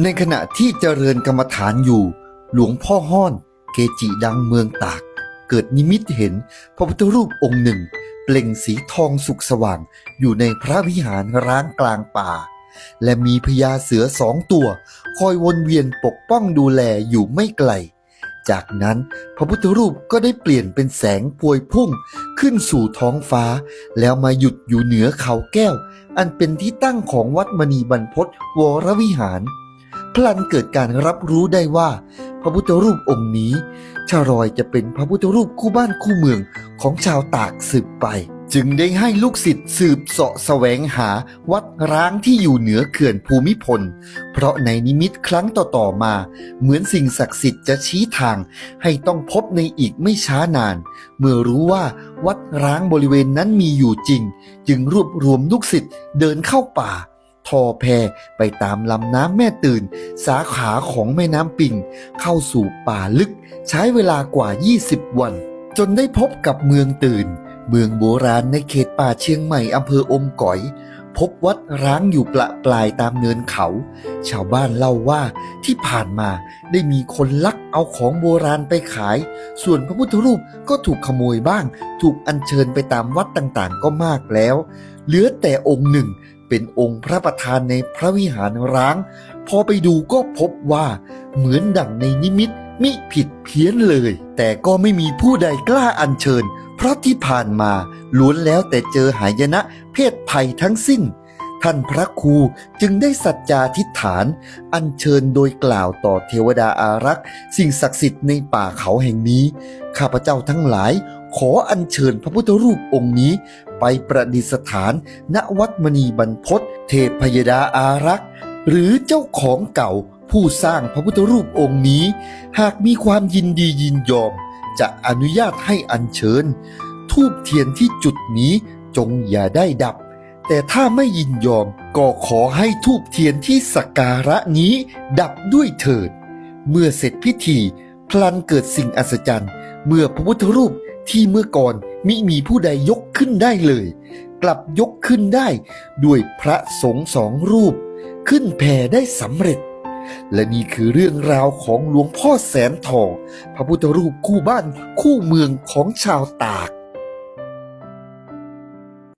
ในขณะที่เจริญกรรมฐานอยู่ หลวงพ่อห้อนเกจิดังเมืองตาก เกิดนิมิตเห็นพระพุทธรูปองค์หนึ่ง เปล่งสีทองสุกสว่าง อยู่ในพระวิหารร้างกลางป่า และมีพญาเสือสองตัว คอยวนเวียนปกป้องดูแลอยู่ไม่ไกล จากนั้นพระพุทธรูปก็ได้เปลี่ยนเป็นแสงพวยพุ่งขึ้นสู่ท้องฟ้า แล้วมาหยุดอยู่เหนือเขาแก้ว อันเป็นที่ตั้งของวัดมณีบรรพตวรวิหาร พลันเกิดการรับรู้ได้ว่า พระพุทธรูปองค์นี้ชารอยจะเป็นพระพุทธรูปคู่บ้านคู่เมืองของชาวตากสืบไป จึงได้ให้ลูกศิษย์สืบเสาะแสวงหาวัดร้างที่อยู่เหนือเขื่อนภูมิพล เพราะในนิมิตครั้งต่อๆมา เหมือนสิ่งศักดิ์สิทธิ์จะชี้ทาง ให้ต้องพบในอีกไม่ช้านาน เมื่อรู้ว่าวัดร้างบริเวณนั้นมีอยู่จริง จึงรวบรวมลูกศิษย์เดินเข้าป่า ทอแพไปตามลำน้ำแม่ตื่น สาขาของแม่น้ำปิง เข้าสู่ป่าลึก ใช้เวลากว่า 20 วัน จนได้พบกับเมืองตื่น เมืองโบราณในเขตป่าเชียงใหม่อำเภออมก๋อย พบวัดร้างอยู่ประปลายตามเนินเขา ชาวบ้านเล่าว่าที่ผ่านมาได้มีคนลักเอาของโบราณไปขาย ส่วนพระพุทธรูปก็ถูกขโมยบ้าง ถูกอัญเชิญไปตามวัดต่างๆ ก็มากแล้ว เหลือแต่องค์หนึ่ง เป็นองค์พระประธานในพระวิหารร้าง พอไปดูก็พบว่าเหมือนดั่งในนิมิตมิผิดเพี้ยนเลย แต่ก็ไม่มีผู้ใดกล้าอัญเชิญ เพราะที่ผ่านมาล้วนแล้วแต่เจอหายนะเพศภัยทั้งสิ้น ท่านพระครูจึงได้สัจจาทิฏฐาน อัญเชิญโดยกล่าวต่อเทวดาอารักษ์สิ่งศักดิ์สิทธิ์ในป่าเขาแห่งนี้ ข้าพเจ้าทั้งหลายขออัญเชิญพระพุทธรูปองค์นี้ ไปประดิษฐาน ณวัดมณีบรรพตเทพยดาอารักษ์ หรือเจ้าของเก่าผู้สร้างพระพุทธรูปองค์นี้ หากมีความยินดียินยอม จะอนุญาตให้อัญเชิญ ทูบเทียนที่จุดนี้จงอย่าได้ดับ แต่ถ้าไม่ยินยอมก็ขอให้ทูบเทียนที่สักการะนี้ดับด้วยเถิด เมื่อเสร็จพิธี พลันเกิดสิ่งอัศจรรย์ เมื่อพระพุทธรูปที่เมื่อก่อนมิมีผู้ใดยกขึ้นได้เลย กลับยกขึ้นได้ด้วยพระสงฆ์สองรูป ขึ้นแผ่ได้สำเร็จ และนี่คือเรื่องราวของหลวงพ่อแสนทอง พระพุทธรูปคู่บ้านคู่เมืองของชาวตาก